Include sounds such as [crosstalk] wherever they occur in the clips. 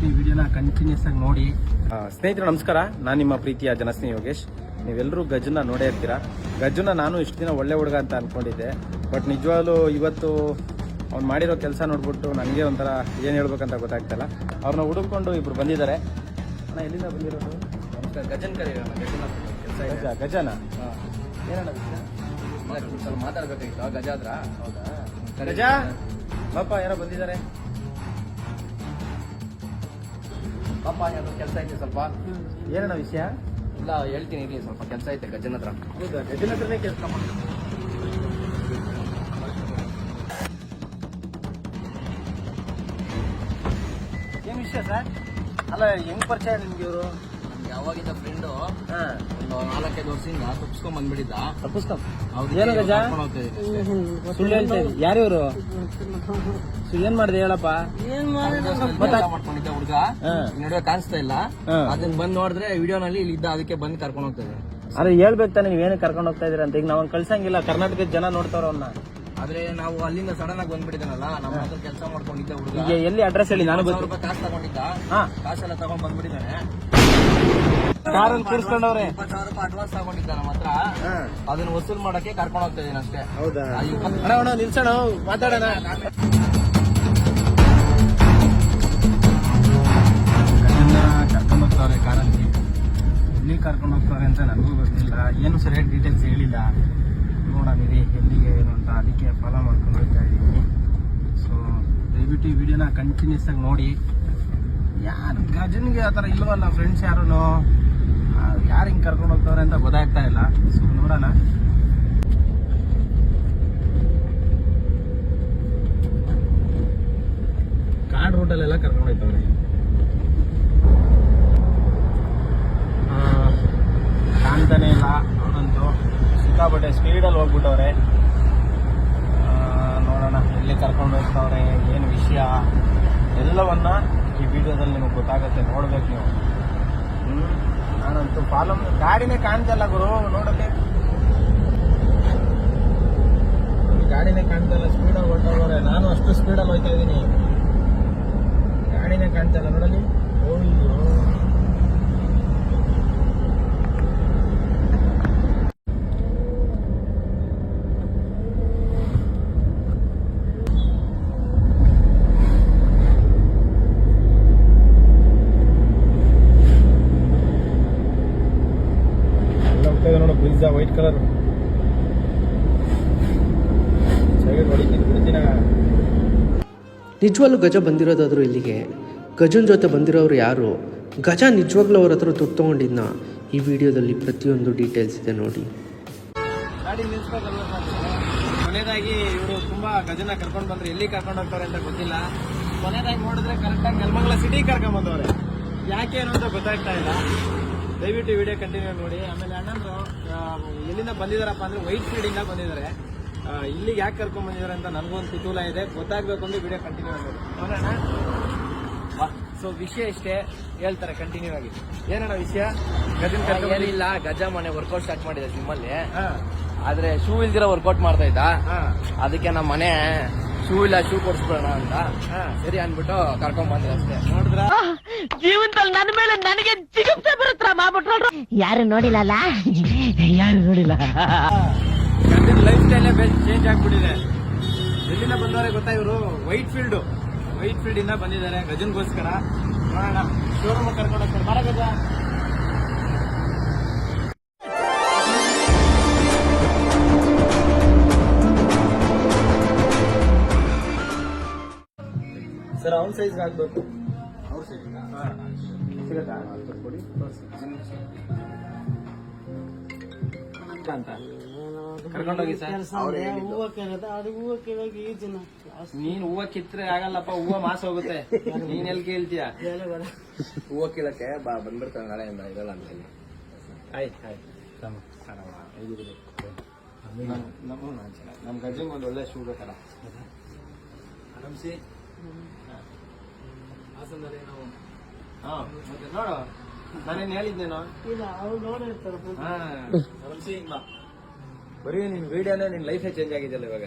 ದಯವಿಟ್ಟು ಈ ವಿಡಿಯೋನ ಕಂಟಿನ್ಯೂಸ್ ಆಗಿ ನೋಡಿ. ಸ್ನೇಹಿತರೆ ನಮಸ್ಕಾರ. ನಾನು ನಿಮ್ಮ ಪ್ರೀತಿಯ ಜನಸ್ನೇಹಿ ಯೋಗೇಶ್. ನೀವೆಲ್ಲರೂ ಗಜನ ನೋಡೇ ಇರ್ತೀರಾ? ಗಜನ ನಾನು ಇಷ್ಟು ದಿನ ಒಳ್ಳೆ ಹುಡುಗ ಅಂತ ಅನ್ಕೊಂಡಿದ್ದೆ. ಬಟ್ ನಿಜವಾಗ್ಲೂ ಇವತ್ತು ಅವ್ನು ಮಾಡಿರೋ ಕೆಲಸ ನೋಡ್ಬಿಟ್ಟು ನನಗೆ ಒಂಥರ ಏನು ಹೇಳ್ಬೇಕಂತ ಗೊತ್ತಾಗ್ತಲ್ಲ. ಅವ್ರನ್ನ ಹುಡುಕೊಂಡು ಇಬ್ರು ಬಂದಿದ್ದಾರೆ. ಅಣ್ಣ ಎಲ್ಲಿಂದ ಬಂದಿರೋದು? ಗಜನ್ ಕರೀರಣ್ಣ ಗಜನ? ಗಜನ ಏನಣ್ಣ ಮಾತಾಡ್ಬೇಕಾಗಿತ್ತು. ಗಜ ಹತ್ರ ಹೌದಾ? ಗಜ? ಪಾಪ ಯಾರೋ ಬಂದಿದ್ದಾರೆ? ಪಾಪ ಏನೋ ಕೆಲಸ ಐತೆ ಸ್ವಲ್ಪ. ಏನಣ್ಣ ವಿಷಯ? ಇಲ್ಲ ಹೇಳ್ತೀನಿ ಇರಿ ಸ್ವಲ್ಪ ಕೆಲಸ ಐತೆ ಗಜನ ಹತ್ರ. ಹೌದಾ? ಗಜನ ಹತ್ರನೇ ಕೆಲಸ ಮಾಡಿ. ಏನು ವಿಷಯ ಸರ್? ಅಲ್ಲ ಹೆಂಗ್ ಪರಿಚಯ ನಿಮ್ಗೆ ಇವರು? ಯಾವಾಗಿಂದ ಫ್ರೆಂಡು ಹಾ. ಒಂದು ನಾಲ್ಕೈದು ವರ್ಷದಿಂದ ತಪ್ಪಿಸ್ಕೊಂಡ್ ಬಂದ್ಬಿಟ್ಟಿದ್ದ. ತಪ್ಪಿಸ್ತಾವ್ ಏನು ಗಜ? ಸುಳ್ಳು ಹೇಳ್ತಾ ಇದ್ದಿ. ಯಾರು ಇವರು? ಏನ್ ಮಾಡಿದೆ ಹೇಳಪ್ಪ? ಮಾಡ್ಕೊಂಡಿದ್ದೆ ಮಾಡ್ಕೊಂಡಿದ್ದ ಹುಡುಗ. ನಡುವೆ ಕಾಣಿಸ್ತಾ ಇಲ್ಲ. ಅದನ್ನ ಬಂದ್ ನೋಡಿದ್ರೆ ವಿಡಿಯೋನಲ್ಲಿ ಇಲ್ಲಿ ಇದ್ದ ಅದಕ್ಕೆ ಬಂದ್ ಕರ್ಕೊಂಡು ಹೋಗ್ತಾ ಇದ್ದೀನಿ ಅದೇ ಹೇಳ್ಬೇಕು ತಾನೆ ನೀವ್ ಏನಕ್ಕೆ ಕರ್ಕೊಂಡು ಹೋಗ್ತಾ ಇದೀರ ಅಂತ. ಈಗ ನಾವ್ ಕಳ್ಸಂಗಿಲ್ಲ. ಕರ್ನಾಟಕದ ಜನ ನೋಡ್ತಾರ ಅವನ್ನ ಆದ್ರೆ ನಾವು ಅಲ್ಲಿಂದ ಸಡನ್ ಆಗಿ ಬಂದ್ಬಿಟ್ಟಿದ್ದಾನಲ್ಲ ನಮ್ಮ ಹತ್ರ ಕೆಲಸ ಮಾಡ್ಕೊಂಡಿದ್ದೆ ಹುಡುಗ. ಈಗ ಎಲ್ಲಿ ಅಡ್ರೆಸ್ ಹೇಳಿ? ನಾನು ಸಾವಿರ ರೂಪಾಯಿ ಕಾಸು ತಗೊಂಡಿದ್ದ. ಹಾ. ಕಾಸೆಲ್ಲ ತಗೊಂಡ್ ಬಂದ್ಬಿಟ್ಟಿದ್ದಾನೆ. ಕಾರಲ್ಲಿ ಕೂರಿಸ್ಕೊಂಡವ್ರೆ. ಇಪ್ಪತ್ತು ಸಾವಿರ ರೂಪಾಯಿ ಅಡ್ವಾನ್ಸ್ ತಗೊಂಡಿದ್ದ ನಮ್ಮ ಹತ್ರ. ಅದನ್ನ ವಸೂಲ್ ಮಾಡಕ್ಕೆ ಕರ್ಕೊಂಡು ಹೋಗ್ತಾ ಇದೀನಿ ಅಷ್ಟೇ. ಹೌದಾ? ಆ ಇಪ್ಪತ್ತು- ಅಣ್ಣ ಅಣ್ಣ ನಿಲ್ಸೋಣ ಮಾತಾಡೋಣ. ಕರ್ಕೊಂಡು ಹೋಗ್ತಾವ್ರೆ ಕಾರಲ್ಲಿ ಎಲ್ಲಿ ಕರ್ಕೊಂಡು ಹೋಗ್ತಾವ್ರೆ ಅಂತ ನನಗೂ ಗೊತ್ತಿಲ್ಲ. ಏನು ಸರಿಯಾಗಿ ಡೀಟೇಲ್ಸ್ ಹೇಳಿಲ್ಲ. ನೋಡೋಣ ಇರಿ ಎಲ್ಲಿಗೆ ಏನು ಅಂತ ಅದಕ್ಕೆ ಫಾಲೋ ಮಾಡ್ಕೊಂಡು ಹೋಗ್ತಾ ಇದ್ದೀನಿ. ಸೊ ದಯವಿಟ್ಟು ಈ ವಿಡಿಯೋನ ಕಂಟಿನ್ಯೂಸ್ ಆಗಿ ನೋಡಿ. ಯಾರು ಗಜನ್ಗೆ ಆ ಥರ ಇಲ್ವಲ್ಲ ಫ್ರೆಂಡ್ಸ್ ಯಾರೂ ಯಾರು ಹಿಂಗೆ ಕರ್ಕೊಂಡು ಹೋಗ್ತಾವ್ರೆ ಅಂತ ಗೊತ್ತಾಗ್ತಾ ಇಲ್ಲ. ಸೊ ನೋಡೋಣ. ಕಾಡ್ ರೋಡಲ್ಲೆಲ್ಲ ಕರ್ಕೊಂಡು ಹೋಗ್ತವ್ರೆ ಕಾಣ್ತಾನೆ ಇಲ್ಲ. ಸಿಕ್ಕಾಪಟ್ಟೆ ಸ್ಪೀಡಲ್ಲಿ ಹೋಗ್ಬಿಟ್ಟವ್ರೆ. ನೋಡೋಣ, ಎಲ್ಲಿ ಕರ್ಕೊಂಡು ಹೋಗ್ತಾವ್ರೆ, ಏನು ವಿಷಯ? ಎಲ್ಲವನ್ನ ಈ ವಿಡಿಯೋದಲ್ಲಿ ನಿಮಗೆ ಗೊತ್ತಾಗುತ್ತೆ, ನೋಡ್ಬೇಕು ನೀವು. ನಾನಂತೂ ಫಾಲೋ ಗಾಡಿನೇ ಕಾಣ್ತಲ್ಲ ಗುರು ನೋಡಕ್ಕೆ ಗಾಡಿನೇ ಕಾಣ್ತಲ್ಲ ಸ್ಪೀಡಲ್ಲಿ ಹೊರಟವ್ರೆ ನಾನು ಅಷ್ಟು ಸ್ಪೀಡಲ್ಲಿ ಹೋಗ್ತಾ ಇದ್ದೀನಿ. ಗಾಡಿನೇ ಕಾಣ್ತಲ್ಲ ನೋಡಲಿ ಅಯ್ಯೋ ಎಲ್ಲ ಹೋಗ್ತಾ ನೋಡು ಪಿಜ್ಜಾ ವೈಟ್ ಕಲರ್. ಸೈಡ್ ಹೊಡಿತೀನಿ ಬಿಡ್ತೀನ ನಿಜವಾಗ್ಲೂ ಗಜ ಬಂದಿರೋದಾದರೂ ಇಲ್ಲಿಗೆ. ಗಜನ್ ಜೊತೆ ಬಂದಿರೋರು ಯಾರು? ಗಜ ನಿಜವಾಗ್ಲೂ ಅವ್ರ ಹತ್ರ ದುಡ್ಡು ತೊಗೊಂಡಿದ್ನ? ಈ ವಿಡಿಯೋದಲ್ಲಿ ಪ್ರತಿಯೊಂದು ಡೀಟೇಲ್ಸ್ ಇದೆ ನೋಡಿ. ಗಾಡಿ ನಿಲ್ಸ್ಬೇಕಲ್ವ ಕೊನೆಯದಾಗಿ ಇವರು ತುಂಬಾ ಗಜನ ಕರ್ಕೊಂಡು ಬಂದ್ರೆ. ಎಲ್ಲಿ ಕರ್ಕೊಂಡು ಹೋಗ್ತಾರೆ ಅಂತ ಗೊತ್ತಿಲ್ಲ. ಕೊನೆಯದಾಗಿ ನೋಡಿದ್ರೆ ಕರೆಕ್ಟಾಗಿ ನೆಲಮಂಗಲ ಸಿಟಿ ಕರ್ಕೊಂಡ್ ಬಂದವ್ರೆ. ಯಾಕೆ ಏನು ಅಂತ ಗೊತ್ತಾಗ್ತಾ ಇಲ್ಲ. ದಯವಿಟ್ಟು ವಿಡಿಯೋ ಕಂಟಿನ್ಯೂ ನೋಡಿ ಆಮೇಲೆ ಅಣ್ಣಂದ್ರು ಎಲ್ಲಿಂದ ಬಂದಿದಾರಪ್ಪ ಅಂದ್ರೆ ವೈಟ್ ಫೀಲ್ಡ್ ಇಂದ ಬಂದಿದ್ದಾರೆ. ಇಲ್ಲಿ ಇಲ್ಲಿಗೆ ಯಾಕೆ ಕರ್ಕೊಂಡ್ ಬಂದಿದ್ದಾರೆ ಅಂತ ನನಗೊಂದು ಕುತೂಹಲ ಇದೆ. ಗೊತ್ತಾಗ್ಬೇಕು ಅಂದ್ರೆ ವಿಡಿಯೋ ಕಂಟಿನ್ಯೂ ಆಗೋದು ನೋಡೋಣ? ಸೊ ವಿಷಯ ಇಷ್ಟೇ. ಹೇಳ್ತಾರೆ ಕಂಟಿನ್ಯೂ ಆಗಿ. ಏನಣ್ಣ ವಿಷಯ? ಏನಿಲ್ಲ ಗಜ ಮನೆ ವರ್ಕೌಟ್ ಸ್ಟಾರ್ಟ್ ಮಾಡಿದೆ ನಿಮ್ಮಲ್ಲಿ ಹಾ. ಆದ್ರೆ ಶೂ ಇಲ್ದಿರ ವರ್ಕೌಟ್ ಮಾಡ್ತಾ ಇದ್ದ. ಹಾ. ಅದಕ್ಕೆ ನಮ್ಮ ಮನೆ ಶೂ ಇಲ್ಲ ಶೂ ಕೊಡಿಸ್ಬಿಡೋಣ ಅಂತ. ಹಾ. ಸರಿ ಅನ್ಬಿಟ್ಟು ಕರ್ಕೊಂಡ್ ಬಂದ್ರೆ ಅಷ್ಟೇ. ನೋಡಿದ್ರ? ಜೀವನದಲ್ಲಿ ನನ್ನ ಮೇಲೆ ನನಗೆ ಚಿಕಿತ್ಸೆ ಬರುತ್ತಾ ಮಾಡ್ಬಿಟ್ರು ಯಾರು ನೋಡಿಲ್ಲ ಯಾರು ನೋಡಿಲ್ಲ? ಗಂಡಿನ ಲೈಫ್ ಸ್ಟೈಲೇ ಚೇಂಜ್ ಆಗ್ಬಿಟ್ಟಿದೆ. ಎಲ್ಲಿಂದ ಬಂದವರೆ ಗೊತ್ತಾ ಇವರು? ವೈಟ್ ಫೀಲ್ಡ್ ವೈಟ್ ಫೀಲ್ಡ್ ಇಂದ ಬಂದಿದ್ದಾರೆ. ಗಜನ್ಗೋಸ್ಕರ. ನೋಡೋಣ. ಶೋರೂಮ್ ಕರ್ಕೊಂಡು ಹೋಗ್ತಾರೆ ಬರ ಗಜ. ಸರ್ ಅವ್ನ ಸೈಜ್ ಆಗ್ಬೇಕು. ಅವ್ರ ಸೈಜ್ ಸಿಗತ್ತಾ? ಕೊಡಿ ಅಂತ ಕರ್ಕೊಂಡೋಗಿ ಸರ್. ನೀನ್ ಹೂವ ಕಿತ್ರೆ ಆಗಲ್ಲಪ್ಪ ಹೂವ ಮಾಸ ಹೋಗುತ್ತೆ. [laughs] ನೀನ್ ಎಲ್ಲಿ ಕೇಳ್ತೀಯ? ಹೂವ ಕೀಳಕ್ಕೆ ಬಾ ಬಂದ್ಬಿಡ್ತಾನೆ ನಾಳೆಯಿಂದ ಇರಲ್ಲ ಅಂತ ಹೇಳಿ. ಆಯ್ತು ಆಯ್ತು. ನಮ್ಮ ನಮ್ಮ ಒಂದು ಒಳ್ಳೆ ಶೂ ಬೇಕಲ್ಲ ಆರಾಮ್ಸಿ? ಇಲ್ಲ ಬರೀ ನಿನ್ ವಿಡಿಯೋನೇ ನಿನ್ ಲೈಫೇ ಚೇಂಜ್ ಆಗಿದೆಯಲ್ಲ ಇವಾಗ.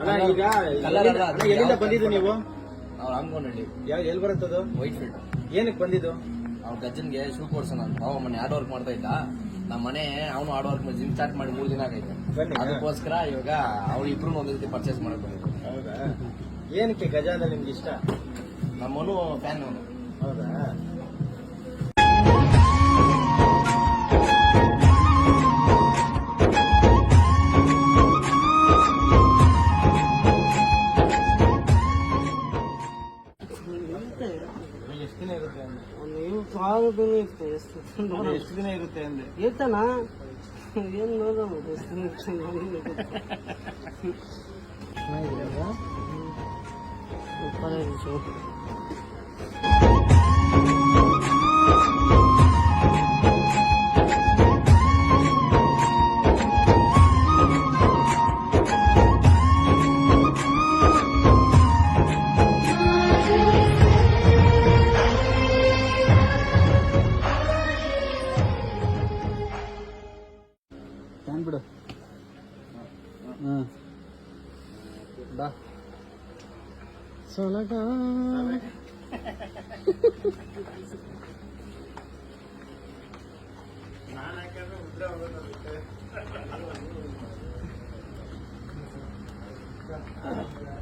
ನಮ್ಗೆ ಕಲರ್ ಈಗ ಎಲ್ಲಿಂದ ಬಂದಿದ್ದು ನೀವು? ಅವ್ರು ಅನ್ಕೊಂಡಿ ಯಾವ ಎಲ್ಲಿ ಬರುತ್ತದು? ವೈಟ್ ಫೀಲ್ಡ್ ಏನಕ್ಕೆ ಬಂದಿದ್ದು? ಅವ್ನ ಗಜ್ಜನ್ಗೆ ಶೂ ಕೊಡ್ಸೋಣ ಅಂತ. ಅವ ಮನೆ ಹಾರ್ಡ್ ವರ್ಕ್ ಮಾಡ್ತಾ ಇದ್ದ. ನಮ್ಮ ಮನೆ ಅವನು ಹಾರ್ಡ್ ವರ್ಕ್ ಜಿಮ್ ಸ್ಟಾರ್ಟ್ ಮಾಡಿ ಮೂರು ದಿನ ಆಗೈತೆ. ಬನ್ನಿ. ಅದಕ್ಕೋಸ್ಕರ ಇವಾಗ ಅವ್ರು ಇಬ್ರು ಒಂದೇ ರೀತಿ ಪರ್ಚೇಸ್ ಮಾಡಕ್ ಹೌದಾ? ಏನಕ್ಕೆ ಗಜ ಅಂದ್ರೆ ನಿಮ್ಗೆ ಇಷ್ಟ? ನಮ್ಮನು ಫ್ಯಾನ್ ಅವನು. ಹೌದಾ? ಎಷ್ಟು ದಿನ ಇರುತ್ತೆ ಅಂದ್ರೆ ಇರ್ತಾನ ಏನ್ ನೋಡೋದು ಎಷ್ಟು ನಿಮಿಷ ನೋಡಿ ಬಿಡು. ಹ್ಮ್. ಬಾ. ಸೊಲಗ. ಗಜ್ಜನ್ನ [laughs]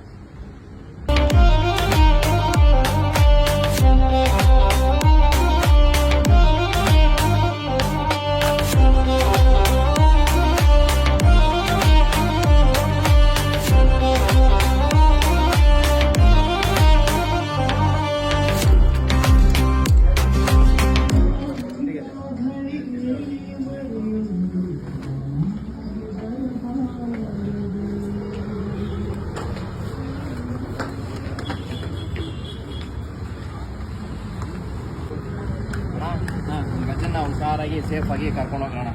ಸೇಫ್ ಆಗಿ ಕರ್ಕೊಂಡು ಹೋಗೋಣ.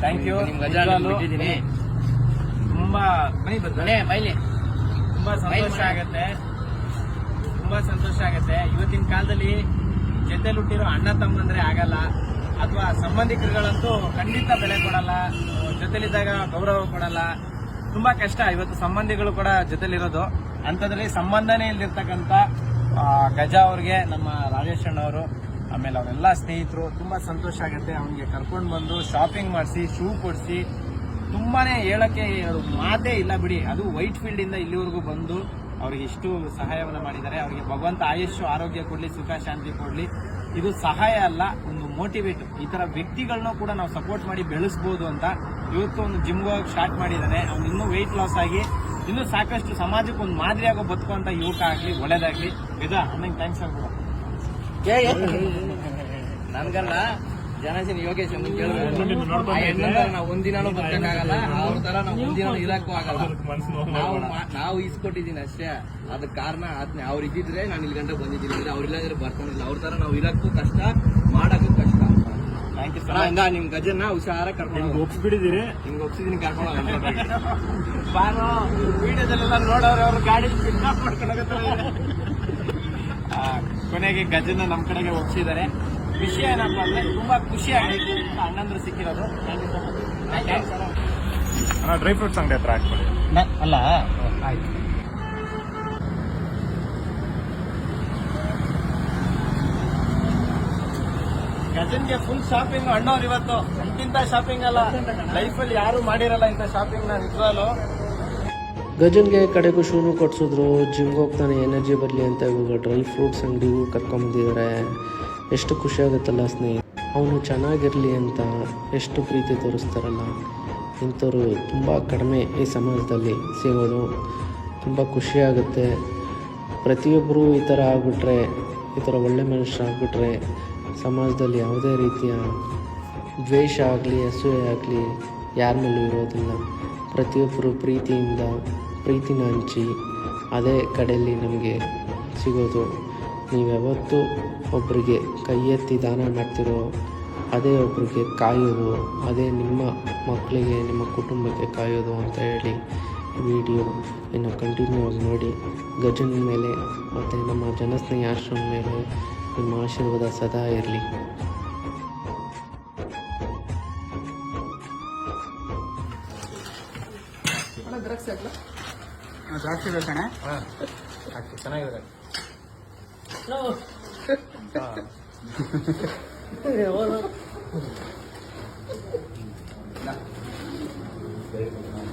ಥ್ಯಾಂಕ್ ಯು ನಿಮ್ಗೆ ಬಿಟ್ಟಿದ್ದೀನಿ ತುಂಬಾ ಮೈ ಮನೆ ಬೈಲಿ ತುಂಬಾ ಸಂತೋಷ ಆಗತ್ತೆ. ತುಂಬಾ ಸಂತೋಷ ಆಗತ್ತೆ. ಇವತ್ತಿನ ಕಾಲದಲ್ಲಿ ಜೊತೆಲಿ ಹುಟ್ಟಿರೋ ಅಣ್ಣ ತಮ್ಮಂದ್ರೆ ಆಗಲ್ಲ. ಅಥವಾ ಸಂಬಂಧಿಕರುಗಳಂತೂ ಖಂಡಿತ ಬೆಲೆ ಕೊಡಲ್ಲ. ಜೊತೆಲಿದ್ದಾಗ ಗೌರವ ಕೊಡಲ್ಲ. ತುಂಬಾ ಕಷ್ಟ ಇವತ್ತು ಸಂಬಂಧಿಗಳು ಕೂಡ ಜೊತೆಲಿರೋದು. ಅಂಥದ್ರಲ್ಲಿ ಸಂಬಂಧನೇ ಇಲ್ದಿರ್ತಕ್ಕಂಥ ಗಜ ಅವ್ರಿಗೆ ನಮ್ಮ ರಾಜೇಶ್ ಅಣ್ಣವರು. ಆಮೇಲೆ ಅವರೆಲ್ಲ ಸ್ನೇಹಿತರು, ತುಂಬಾ ಸಂತೋಷ ಆಗುತ್ತೆ. ಅವನಿಗೆ ಕರ್ಕೊಂಡು ಬಂದು ಶಾಪಿಂಗ್ ಮಾಡಿಸಿ ಶೂ ಕೊಡಿಸಿ. ತುಂಬಾನೇ ಹೇಳಕ್ಕೆ ಮಾತೇ ಇಲ್ಲ ಬಿಡಿ. ಅದು ವೈಟ್ ಫೀಲ್ಡ್ ಇಂದ ಇಲ್ಲಿವರೆಗೂ ಬಂದು ಅವ್ರಿಗೆ ಇಷ್ಟು ಸಹಾಯವನ್ನು ಮಾಡಿದ್ದಾರೆ. ಅವರಿಗೆ ಭಗವಂತ ಆಯುಷ್ ಆರೋಗ್ಯ ಕೊಡಲಿ, ಸುಖ, ಶಾಂತಿ ಕೊಡಲಿ. ಇದು ಸಹಾಯ ಅಲ್ಲ, ಒಂದು ಮೋಟಿವೇಟ್ ಈ ತರ ವ್ಯಕ್ತಿಗಳನ್ನೂ ಕೂಡ ನಾವು ಸಪೋರ್ಟ್ ಮಾಡಿ ಬೆಳೆಸ್ಬೋದು ಅಂತ ಇವತ್ತು ಒಂದು ಜಿಮ್ ಹೋಗಿ ಸ್ಟಾರ್ಟ್ ಮಾಡಿದ್ದಾನೆ ಅವ್ನು ಇನ್ನೂ ವೆಯ್ಟ್ ಲಾಸ್ ಆಗಿ, ಇನ್ನೂ ಸಾಕಷ್ಟು ಸಮಾಜಕ್ಕೆ ಒಂದು ಮಾದರಿಯಾಗೋ ಬದುಕುವಂತ ಯುವಕ ಆಗಲಿ, ಒಳ್ಳೇದಾಗಲಿ. ನಿಜ ನನಗೆ ಥ್ಯಾಂಕ್ಸ್ ಆಗ್ಬಿಡು ನನ್ಗಲ್ಲ ಜನಸಿನ ಯೋಗೇಶ್ ನಾವು ಒಂದಿನಾನು ಬದುಕಕ್ಕಾಗಲ್ಲ ಅವ್ರ ತರ ನಾವು ಒಂದಿನ ಇರಕ್ಕೂ ಆಗಲ್ಲ. ನಾವು ನಾವು ಇಸ್ಕೊಟ್ಟಿದ್ದೀನಿ ಅಷ್ಟೇ. ಅದಕ್ಕೆ ಕಾರಣ ಆದ್ನೆ ಅವ್ರು ಇದ್ದಿದ್ರೆ ನಾನು ಇಲ್ಲಿ ಗಂಟೆ ಬಂದಿದ್ದೀನಿ. ಇಲ್ಲ ಅವ್ರಿಲ್ಲಾಂದ್ರೆ ಬರ್ಕೊಂಡಿಲ್ಲ. ಅವ್ರ ತರ ನಾವು ಇರಕ್ಕೂ ಕಷ್ಟ ಮಾಡಕ್ಕೂ ಕಷ್ಟ. ಇಂದ ನಿಮ್ ಗಜನ ಹುಷಾರ ಕರ್ಕೊಂಡು ಒಪ್ಸ್ಬಿಡಿದಿರಿ ನಿಮ್ಗೆ ಒಪ್ಸಿದೀನಿ ಕರ್ಕೊಂಡು. ಬಾರೋ ವಿಡಿಯೋದಲ್ಲೆಲ್ಲ ನೋಡೋರು ಅವ್ರ ಗಾಡಿ ಪಿಕಪ್ ಮಾಡ್ಕೊಂಡು ಹೋಗುತ್ತಾರೆ. ಆ, ಕೊನೆಗೆ ಗಜನ ನಮ್ಮ ಕಡೆಗೆ ಒಪ್ಸಿದ್ದಾರೆ. ವಿಷಯ ಏನಪ್ಪ ಅಂದ್ರೆ ತುಂಬಾ ಖುಷಿ ಆಗಿದೆ ಅಣ್ಣಂದ್ರು ಸಿಕ್ಕಿರೋದು. ಡ್ರೈ ಫ್ರೂಟ್ಸ್ ಅಂಗಡಿ ಹತ್ರ ಹಾಕ್ಬೋದು ಅಲ್ಲ ಆಯ್ತು. ಗಜನ್ಗೆ ಫುಲ್ ಶಾಪಿಂಗ್ ಅಣ್ಣವ್ರು ಇವತ್ತು. ಇಂತಿಂತ ಶಾಪಿಂಗ್ ಅಲ್ಲ? ಲೈಫಲ್ಲಿ ಯಾರು ಮಾಡಿರಲ್ಲ ಇಂಥ ಶಾಪಿಂಗ್ನ ನಿಜವಾಗ್ಲು. ಗಜನ್ಗೆ ಕಡೆಗೂ ಶೂನು ಕೊಡಿಸಿದ್ರು ಜಿಮ್ಗೆ ಹೋಗ್ತಾನೆ ಎನರ್ಜಿ ಬರಲಿ ಅಂತ ಇವಾಗ ಡ್ರೈ ಫ್ರೂಟ್ಸ್ ಅಂಗಡಿಗೂ ಕರ್ಕೊಂಬಂದಿದ್ದಾರೆ ಎಷ್ಟು ಖುಷಿ ಆಗುತ್ತಲ್ಲ ಸ್ನೇಹಿತ ಅವನು ಚೆನ್ನಾಗಿರಲಿ ಅಂತ ಎಷ್ಟು ಪ್ರೀತಿ ತೋರಿಸ್ತಾರಲ್ಲ. ಇಂಥವ್ರು ತುಂಬ ಕಡಿಮೆ ಈ ಸಮಾಜದಲ್ಲಿ ಸಿಗೋದು ತುಂಬ ಖುಷಿಯಾಗುತ್ತೆ ಪ್ರತಿಯೊಬ್ಬರು ಈ ಥರ ಆಗಿಬಿಟ್ರೆ, ಈ ಥರ ಒಳ್ಳೆ ಮನುಷ್ಯರಾಗ್ಬಿಟ್ರೆ ಸಮಾಜದಲ್ಲಿ ಯಾವುದೇ ರೀತಿಯ ದ್ವೇಷ ಆಗಲಿ, ಅಸೂಯೆ ಆಗಲಿ ಯಾರ ಮೇಲೂ ಇರೋದಿಲ್ಲ. ಪ್ರತಿಯೊಬ್ಬರು ಪ್ರೀತಿಯಿಂದ ಪ್ರೀತಿನ ಹಂಚಿ ಅದೇ ಕಡೆಯಲ್ಲಿ ನಮಗೆ ಸಿಗೋದು. ನೀವು ಯಾವತ್ತೂ ಒಬ್ಬರಿಗೆ ಕೈ ಎತ್ತಿ ದಾನ ಮಾಡ್ತಿರೋ, ಅದೇ ಒಬ್ಬರಿಗೆ ಕಾಯೋದು, ಅದೇ ನಿಮ್ಮ ಮಕ್ಕಳಿಗೆ, ನಿಮ್ಮ ಕುಟುಂಬಕ್ಕೆ ಕಾಯೋದು ಅಂತ ಹೇಳಿ ವಿಡಿಯೋ ಇನ್ನು ಕಂಟಿನ್ಯೂ ಆಗಿ ನೋಡಿ. ಗಜನ ಮೇಲೆ ಮತ್ತು ನಮ್ಮ ಜನಸ್ನೇಹಿ ಆಶ್ರಮ ಮೇಲೆ ನಿಮ್ಮ ಆಶೀರ್ವಾದ ಸದಾ ಇರಲಿ. ಡ್ರಗ್ಸ್ ಆಗಲ್ಲ ದ್ರಾಕ್ಷಿ ಬೇಕಣೆ ಹಾಕಿ ಚೆನ್ನಾಗಿದೆ.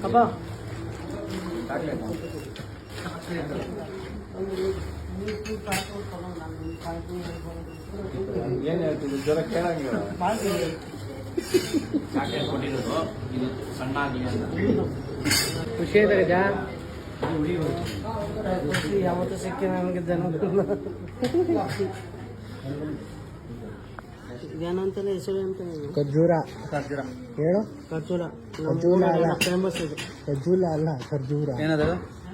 ಅಪ್ಪ. ಏನ್ ಹೇಳ್ತಿದ್ರು? ಜ್ವರ ಕೇಳಂಗಿಲ್ಲ ಚಾಕ್ಲೇಟ್ ಕೊಟ್ಟಿರೋದು? ಇದು ಸಣ್ಣ ಆಗ್ಲಿ ಅಂತ. ಖುಷಿ ಆಯ್ತಾ ಗಜ? ಖುಷಿ ಯಾವತ್ತೂ ಸಿಕ್ಕಿ ನನಗೆ ಜನ ಏನಂತಾನೆ ಹೆಸರು ಅಂತ ಖರ್ಜೂರ. ಹೇಳು? ಖರ್ಜೂರ ಖರ್ಜೂರ ಅಲ್ಲ. ಫೇಮಸ್ ಇದು ಖರ್ಜೂರ ಅಲ್ಲ ಖರ್ಜೂರ. ಏನದ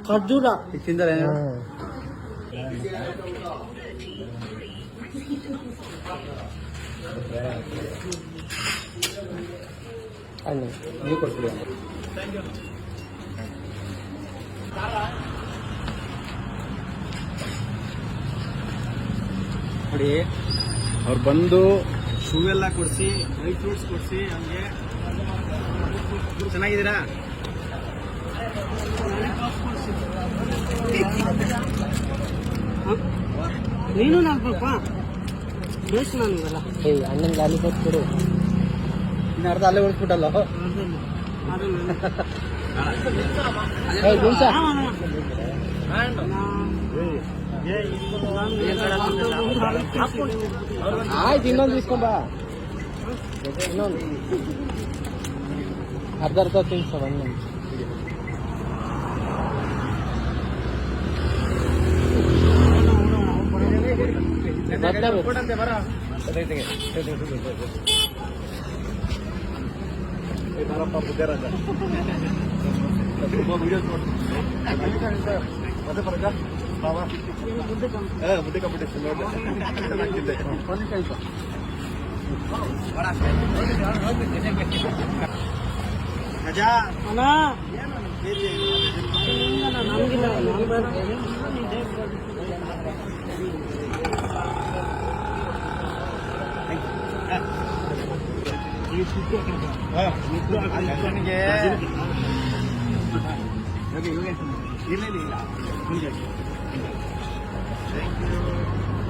ಖರ್ಜೂರ. ತಿಂದರೆ ಹಾ. ಹಣ್ಣು ನೀವು ಕೊಡ್ತೀವಿ ನೋಡಿ ಅವ್ರು ಬಂದು ಶೂ ಎಲ್ಲ ಕೊಡಿಸಿ ಡ್ರೈ ಫ್ರೂಟ್ಸ್ ಕೊಡಿಸಿ ನಮಗೆ. ಚೆನ್ನಾಗಿದ್ದೀರಾ? ನೀನು ನಾಲ್ಕಪ್ಪ ಬೇಸ್ ನನಗಲ್ಲ ಅಣ್ಣನ ಲಾಲಿಪಾಪ್ ಕೊಡು. ಇನ್ನು ಅರ್ಧ ಅಲ್ಲೇ ಉಳಿಸ್ಬಿಟ್ಟಲ್ಲ? ಗುಂಸ ಆಯ್ತು ಇನ್ನೊಂದು ಇಸ್ಕೊಂಬ ಇನ್ನೊಂದು ಅರ್ಧ ಅರ್ಧ ತಿನ್ಸ ಒಂದು ಕೊಡಂತೆ ಬರ ಬಾರಪ್ಪ ಬುದ್ಧಿರಾಜ ಮತ್ತೆ ಬರಗ ಬುದ್ಧಿ ಕಾಂಪಿಟೇಷನ್ ಅಣ್ಣ ನಮಗಿಲ್ಲ ನಾನು ಬೇಡ ಅರ್ಜುನ್ಗೆ ಇಲ್ಲ ಇಲ್ಲ ಇಲ್ಲ ಸರಿ, ನಿಜ, ಬಲ್ಲ, ಲೇಟ್ ಆಗುತ್ತೆ.